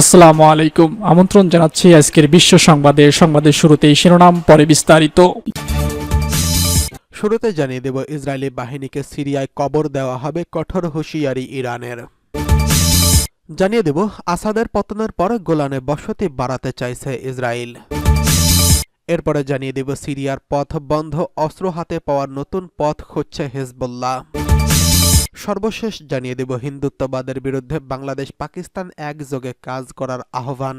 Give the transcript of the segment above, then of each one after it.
আসসালামু আলাইকুম। আমন্ত্রণ জানাচ্ছি আজকের বিশ্ব সংবাদে। সংবাদের শুরুতেই শিরোনাম, পরে বিস্তারিত। শুরুতে জানিয়ে দেব, ইসরায়েলি বাহিনীকে সিরিয়ায় কবর দেওয়া হবে কঠোর হুঁশিয়ারি ইরানের। জানিয়ে দেব, আসাদের পতনের পর গোলানে বসতি বাড়াতে চাইছে ইসরায়েল। এরপরে জানিয়ে দেব, সিরিয়ার পথ বন্ধ, অস্ত্র হাতে পাওয়ার নতুন পথ খুঁজছে হেজবুল্লাহ। সর্বশেষ জানিয়ে দেব হিন্দুত্ববাদের বিরুদ্ধে বাংলাদেশ পাকিস্তান একযোগে কাজ করার আহ্বান।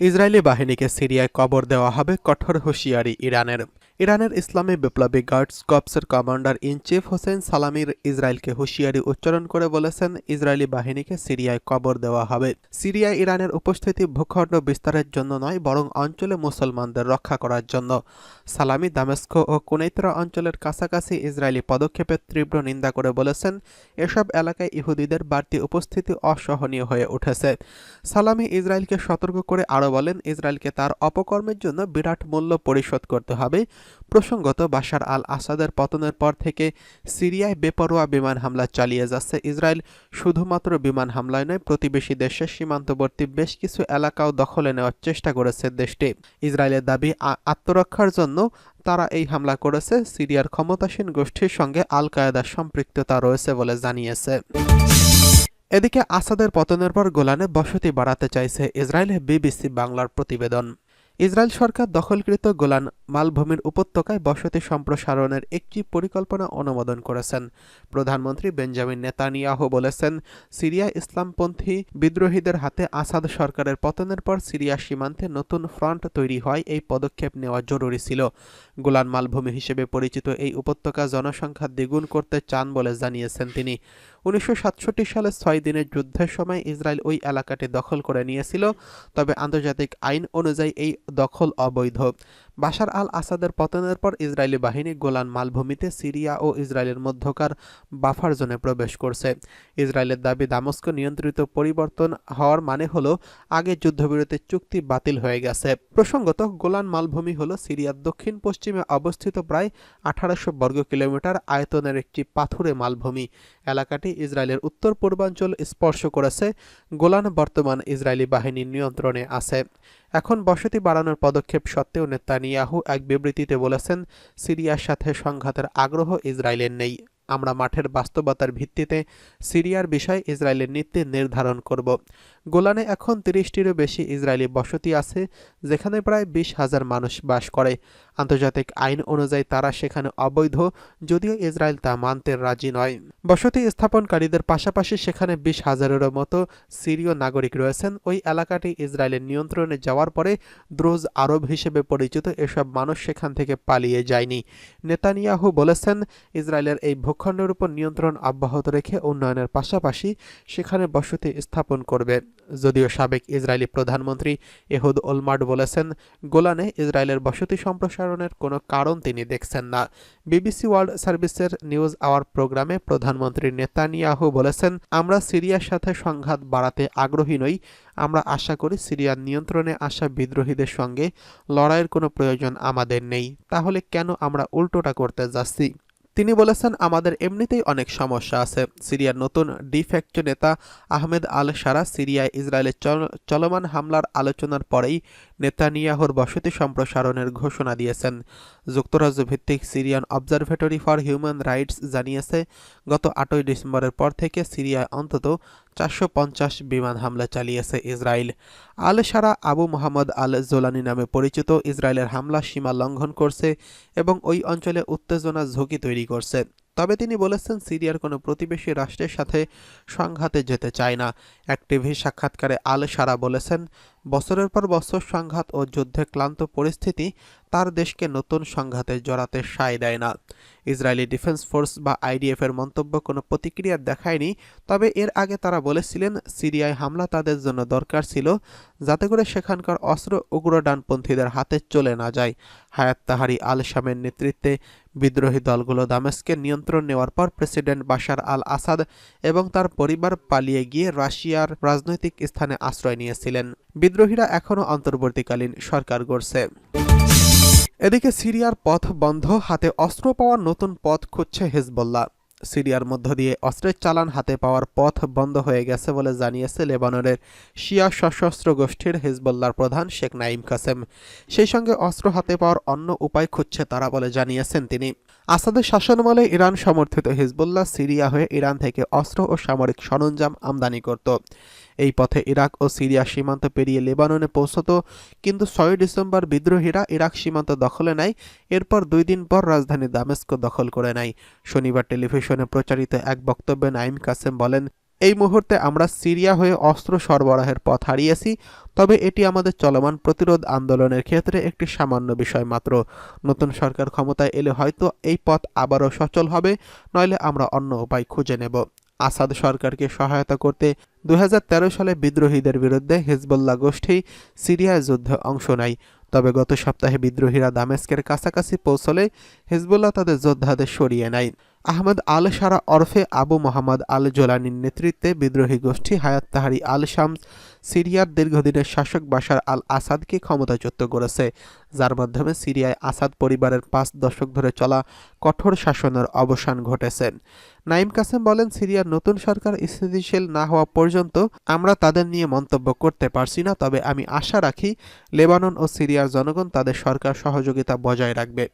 ইসরায়েলি বাহিনীকে সিরিয়ায় কবর দেওয়া হবে কঠোর হুঁশিয়ারি ইরানের। ইরানের ইসলামী বিপ্লবী গার্ডস কপসের কমান্ডার ইন চিফ হোসেন সালামির ইসরায়েলকে হুঁশিয়ারি উচ্চারণ করে বলেছেন, ইসরায়েলি বাহিনীকে সিরিয়ায় কবর দেওয়া হবে। সিরিয়ায় ইরানের উপস্থিতি ভূখণ্ড বিস্তারের জন্য নয়, বরং অঞ্চলে মুসলমানদের রক্ষা করার জন্য। সালামি দামেস্ক ও কুনৈতরা অঞ্চলের কাছাকাছি ইসরায়েলি পদক্ষেপের তীব্র নিন্দা করে বলেছেন, এসব এলাকায় ইহুদিদের বাড়তি উপস্থিতি অসহনীয় হয়ে উঠেছে। সালামি ইসরায়েলকে সতর্ক করে আরও বলেন, ইসরায়েলকে তার অপকর্মের জন্য বিরাট মূল্য পরিশোধ করতে হবে। প্রসঙ্গত, বাশার আল আসাদের পতনের পর থেকে সিরিয়ায় বেপরোয়া বিমান হামলা চালিয়ে যাচ্ছে ইসরায়েল। শুধুমাত্র বিমান হামলায় নয়, প্রতিবেশী দেশের সীমান্তবর্তী বেশ কিছু এলাকাও দখলে নেওয়ার চেষ্টা করেছে দেশটি। ইসরায়েলের দাবি আত্মরক্ষার জন্য তারা এই হামলা করেছে। সিরিয়ার ক্ষমতাসীন গোষ্ঠীর সঙ্গে আল কায়েদার সম্পৃক্ততা রয়েছে বলে জানিয়েছে। এদিকে আসাদের পতনের পর গোলানে বসতি বাড়াতে চাইছে ইসরায়েল, বিবিসি বাংলার প্রতিবেদন। ইসরায়েল সরকার দখলকৃত গোলান মালভূমির উপত্যকায় বসতি সম্প্রসারণের একটি পরিকল্পনা অনুমোদন করেছেন। প্রধানমন্ত্রী বেঞ্জামিন নেতানিয়াহু বলেছেন, সিরিয়া ইসলামপন্থী বিদ্রোহীদের হাতে আসাদ সরকারের পতনের পর সিরিয়া সীমান্তে নতুন ফ্রন্ট তৈরি হয়, এই পদক্ষেপ নেওয়া জরুরি ছিল। গোলান মালভূমি হিসেবে পরিচিত এই উপত্যকা জনসংখ্যা দ্বিগুণ করতে চান বলে জানিয়েছেন তিনি। উনিশশো সাতষট্টি সালে ছয় দিনের যুদ্ধের সময় ইসরায়েল ওই এলাকাটি দখল করে নিয়েছিল, তবে আন্তর্জাতিক আইন অনুযায়ী এই দখল অবৈধ। বাশার আল আসাদের পতনের পর ইসরায়েলি বাহিনী গোলান মালভূমিতে সিরিয়া ও ইসরায়েলের মধ্যকার বাফার জোনে প্রবেশ করছে। ইসরায়েলের দাবি দামস্ক নিয়ন্ত্রিত পরিবর্তন হওয়ার মানে হলো আগে যুদ্ধবিরতির চুক্তি বাতিল হয়ে গেছে। প্রসঙ্গত, গোলান মালভূমি হল সিরিয়ার দক্ষিণ পশ্চিমে অবস্থিত প্রায় আঠারোশো বর্গ কিলোমিটার আয়তনের একটি পাথুরে মালভূমি। এলাকাটি ইসরায়েলের উত্তর পূর্বাঞ্চল স্পর্শ করেছে। গোলান বর্তমান ইসরায়েলি বাহিনীর নিয়ন্ত্রণে আছে। এখন বসতি বাড়ানোর পদক্ষেপ সত্ত্বেও নেতানিয়াহু এক বিবৃতিতে বলেছেন, সিরিয়ার সাথে সংঘাতের আগ্রহ ইসরায়েলের নেই। আমরা মাঠের বাস্তবতার ভিত্তিতে সিরিয়ার বিষয় ইসরায়েলের নীতি নির্ধারণ করব। গোলানে এখন তিরিশটিরও বেশি ইসরায়েলি বসতি আছে, যেখানে প্রায় বিশ হাজার মানুষ বাস করে। আন্তর্জাতিক আইন অনুযায়ী তারা সেখানে অবৈধ, যদিও ইসরায়েল তা মানতে রাজি নয়। বসতি স্থাপনকারীদের পাশাপাশি সেখানে বিশ হাজারেরও মতো সিরীয় নাগরিক রয়েছেন। ওই এলাকাটি ইসরায়েলের নিয়ন্ত্রণে যাওয়ার পরে দ্রোজ আরব হিসেবে পরিচিত এসব মানুষ সেখান থেকে পালিয়ে যায়নি। নেতানিয়াহু বলেছেন, ইসরায়েলের এই ভূখণ্ডের উপর নিয়ন্ত্রণ অব্যাহত রেখে উন্নয়নের পাশাপাশি সেখানে বসতি স্থাপন করবে। যদিও সাবেক ইসরায়েলি প্রধানমন্ত্রী এহুদ ওলমার্ড বলেছেন, গোলানে ইসরায়েলের বসতি সম্প্রসারণের কোনো কারণ তিনি দেখছেন না। বিবিসি ওয়ার্ল্ড সার্ভিসের নিউজ আওয়ার প্রোগ্রামে প্রধানমন্ত্রী নেতানিয়াহু বলেছেন, আমরা সিরিয়ার সাথে সংঘাত বাড়াতে আগ্রহী নই। আমরা আশা করি সিরিয়ার নিয়ন্ত্রণে আসা বিদ্রোহীদের সঙ্গে লড়াইয়ের কোনো প্রয়োজন আমাদের নেই। তাহলে কেন আমরা উল্টোটা করতে যাচ্ছি? তিনি বলেছেন, আমাদের এমনিতেই অনেক সমস্যা আছে। সিরিয়ার নতুন ডিফ্যাক্টো নেতা আহমেদ আল সারা সিরিয়ায় ইসরায়েলের চল- চলমান হামলার আলোচনার পরেই নেতানিয়াহর বসতি সম্প্রসারণের ঘোষণা দিয়েছেন। যুক্তরাজ্য ভিত্তিক Syrian observatory for human rights জানিয়েছে, গত আটই ডিসেম্বরের পর থেকে সিরিয়ায় অন্তত চারশো পঞ্চাশ বিমান হামলা চালিয়েছে Israel. Al Sharaa Abu Mohammad al Jolani নামে পরিচিত ইসরায়েলের হামলা সীমা লঙ্ঘন করছে এবং ওই অঞ্চলে উত্তেজনা ঝুঁকি তৈরি করছে। তবে তিনি বলেছেন, সিরিয়ার কোনো প্রতিবেশী রাষ্ট্রের সাথে সংঘাতে যেতে চায় না। এক টিভি সাক্ষাৎকারে আল সারা বলেছেন, বছরের পর বছর সংঘাত ও যুদ্ধে ক্লান্ত পরিস্থিতি তার দেশকে নতুন সংঘাতে জড়াতে সায় দেয় না। ইসরায়েলি ডিফেন্স ফোর্স বা আইডিএফ এর মন্তব্য কোনো প্রতিক্রিয়া দেখায়নি, তবে এর আগে তারা বলেছিলেন সিরিয়ায় হামলা তাদের জন্য দরকার ছিল, যাতে করে সেখানকার অস্ত্র উগ্র ডানপন্থীদের হাতে চলে না যায়। হায়াত তাহারি আল শামের নেতৃত্বে বিদ্রোহী দলগুলো দামেস্কের নিয়ন্ত্রণ নেওয়ার পর প্রেসিডেন্ট বাশার আল আসাদ এবং তার পরিবার পালিয়ে গিয়ে রাশিয়ার রাজনৈতিক স্থানে আশ্রয় নিয়েছিলেন। বিদ্রোহীরা এখনও অন্তর্বর্তীকালীন সরকার গড়ছে। এদিকে সিরিয়ার পথ বন্ধ, হাতে অস্ত্র পাওয়ার নতুন পথ খুঁজছে হেজবল্লাহ। সিরিয়ার মধ্য দিয়ে অস্ত্রের চালান হাতে পাওয়ার পথ বন্ধ হয়ে গেছে বলে জানিয়েছে লেবাননের শিয়া সশস্ত্র গোষ্ঠীর হিজবুল্লার প্রধান শেখ নাইম কাসেম। সেই সঙ্গে অস্ত্র হাতে পাওয়ার অন্য উপায় খুঁজছে তারা বলে জানিয়েছেন তিনি। আসাদের শাসনামলে ইরান সমর্থিত হিজবুল্লাহ সিরিয়া হয়ে ইরান থেকে অস্ত্র ও সামরিক সরঞ্জাম আমদানি করত। এই পথে ইরাক ও সিরিয়া সীমান্ত পেরিয়ে লেবাননে পৌঁছত, কিন্তু ছয় ডিসেম্বর বিদ্রোহীরা ইরাক সীমান্ত দখলে নেয়, এরপর দুই দিন পর রাজধানী দামেস্ক দখল করে নেয়। শনিবার টেলিভিশনে প্রচারিত এক বক্তব্যে নাইম কাসেম বলেন, এই মুহূর্তে আমরা সিরিয়া হয়ে অস্ত্র সরবরাহের পথ হারিয়েছি, তবে এটি আমাদের চলমান প্রতিরোধ আন্দোলনের ক্ষেত্রে একটি সামান্য বিষয় মাত্র। নতুন সরকার ক্ষমতায় এলে হয়তো এই পথ আবারও সচল হবে, নইলে আমরা অন্য উপায় খুঁজে নেব। আসাদ সরকারকে সহায়তা করতে দু হাজার তেরো সালে বিদ্রোহীদের বিরুদ্ধে হিজবুল্লাহ গোষ্ঠী সিরিয়ায় যুদ্ধে অংশ নেয়। তবে গত সপ্তাহে বিদ্রোহীরা দামেস্কের কাছাকাছি পৌঁছলে হিজবুল্লাহ তাদের যোদ্ধাদের সরিয়ে নেয়। আহমদ আল সারা ওরফে আবু মোহাম্মদ আল জোলানির নেতৃত্বে বিদ্রোহী গোষ্ঠী হায়াত তাহারি আল শামস সিরিয়ার দীর্ঘদিনের শাসক বাশার আল আসাদকে ক্ষমতাচ্যুত করেছে, যার মাধ্যমে সিরিয়ায় আসাদ পরিবারের পাঁচ দশক ধরে চলা কঠোর শাসনের অবসান ঘটেছে। নাইম কাসেম বলেন, সিরিয়ার নতুন সরকার স্থিতিশীল না হওয়া পর্যন্ত আমরা তাদের নিয়ে মন্তব্য করতে পারছি না, তবে আমি আশা রাখি লেবানন ও সিরিয়ার জনগণ তাদের সরকার সহযোগিতা বজায় রাখবে।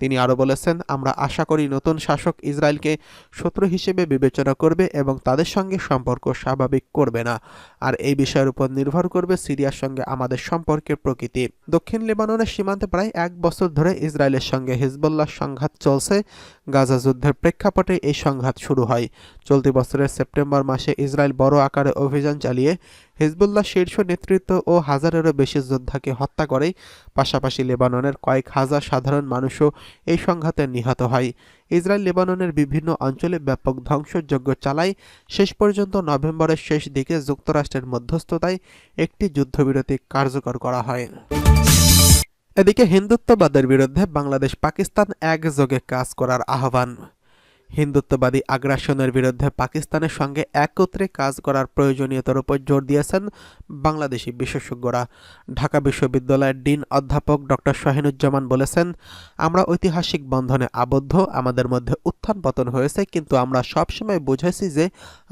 তিনি আরও বলেছেন, আমরা আশা করি নতুন শাসক ইসরায়েলকে শত্রু হিসেবে বিবেচনা করবে এবং তাদের সঙ্গে সম্পর্ক স্বাভাবিক করবে না। আর এই বিষয়ের উপর নির্ভর করবে সিরিয়ার সঙ্গে আমাদের সম্পর্কের প্রকৃতি। দক্ষিণ লেবাননের সীমান্তে প্রায় এক বছর ধরে ইসরায়েলের সঙ্গে হিজবুল্লাহ সংঘাত চলছে। গাজা যুদ্ধের প্রেক্ষাপটে এই সংঘাত শুরু হয়। চলতি বছরের সেপ্টেম্বর মাসে ইসরায়েল বড় আকারে অভিযান চালিয়ে হিজবুল্লাহ শীর্ষ নেতৃত্ব ও হাজারেরও বেশি যোদ্ধাকে হত্যা করে। পাশাপাশি লেবাননের কয়েক হাজার সাধারণ মানুষও এই সংঘাতে নিহত হয়। ইসরায়েল লেবাননের বিভিন্ন অঞ্চলে ব্যাপক ধ্বংসযজ্ঞ চালায়। শেষ পর্যন্ত নভেম্বরের শেষ দিকে যুক্তরাষ্ট্রের মধ্যস্থতায় একটি যুদ্ধবিরতি কার্যকর করা হয়। এদিকে হিন্দুত্ববাদের বিরুদ্ধে বাংলাদেশ পাকিস্তান একযোগে কাজ করার আহ্বান। হিন্দুত্ববাদী আগ্রাসনের বিরুদ্ধে পাকিস্তানের সঙ্গে একত্রে কাজ করার প্রয়োজনীয়তার উপর জোর দিয়েছেন বাংলাদেশি বিশেষজ্ঞরা। ঢাকা বিশ্ববিদ্যালয়ের ডিন অধ্যাপক ডক্টর শাহিনুজ্জামান বলেছেন, আমরা ঐতিহাসিক বন্ধনে আবদ্ধ, আমাদের মধ্যে উত্থান পতন হয়েছে, কিন্তু আমরা সবসময় বুঝেছি যে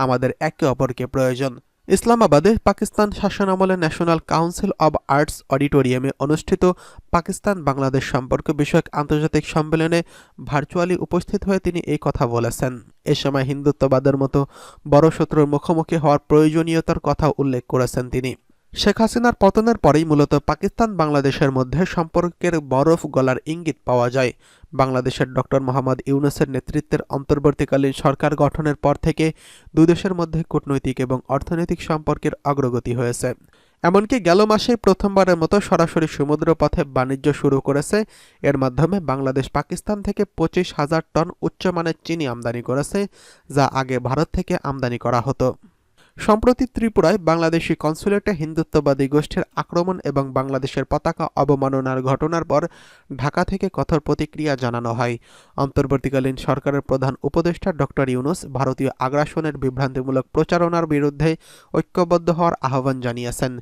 আমাদের একে অপরকে প্রয়োজন। ইসলামাবাদে পাকিস্তান শাসন শাসনামলে ন্যাশনাল কাউন্সিল অব আর্টস অডিটোরিয়ামে অনুষ্ঠিত পাকিস্তান বাংলাদেশ সম্পর্ক বিষয়ক আন্তর্জাতিক সম্মেলনে ভার্চুয়ালি উপস্থিত হয়ে তিনি এই কথা বলেছেন। এ সময় হিন্দুত্ববাদের মতো বড় শত্রুর মুখোমুখি হওয়ার প্রয়োজনীয়তার কথা উল্লেখ করেছেন তিনি। শেখ হাসিনার পতনের পরেই মূলত পাকিস্তান বাংলাদেশের মধ্যে সম্পর্কের বরফ গলার ইঙ্গিত পাওয়া যায়। বাংলাদেশের ডক্টর মোহাম্মদ ইউনুসের নেতৃত্বের অন্তর্বর্তীকালীন সরকার গঠনের পর থেকে দুই দেশের মধ্যে কূটনৈতিক এবং অর্থনৈতিক সম্পর্কের অগ্রগতি হয়েছে। এমনকি গেল মাসেই প্রথমবারের মতো সরাসরি সমুদ্র পথে বাণিজ্য শুরু করেছে। এর মাধ্যমে বাংলাদেশ পাকিস্তান থেকে পঁচিশ হাজার টন উচ্চমানের চিনি আমদানি করেছে, যা আগে ভারত থেকে আমদানি করা হতো। সম্প্রতি ত্রিপুরায় বাংলাদেশি কনসুলেটে হিন্দুত্ববাদী গোষ্ঠীর আক্রমণ এবং বাংলাদেশের পতাকা অবমাননার ঘটনার পর ঢাকা থেকে কঠোর প্রতিক্রিয়া জানানো হয়। অন্তর্বর্তীকালীন সরকারের প্রধান উপদেষ্টা ডক্টর ইউনুস ভারতীয় আগ্রাসনের বিভ্রান্তিমূলক প্রচারণার বিরুদ্ধে ঐক্যবদ্ধ হওয়ার আহ্বান জানিয়েছেন।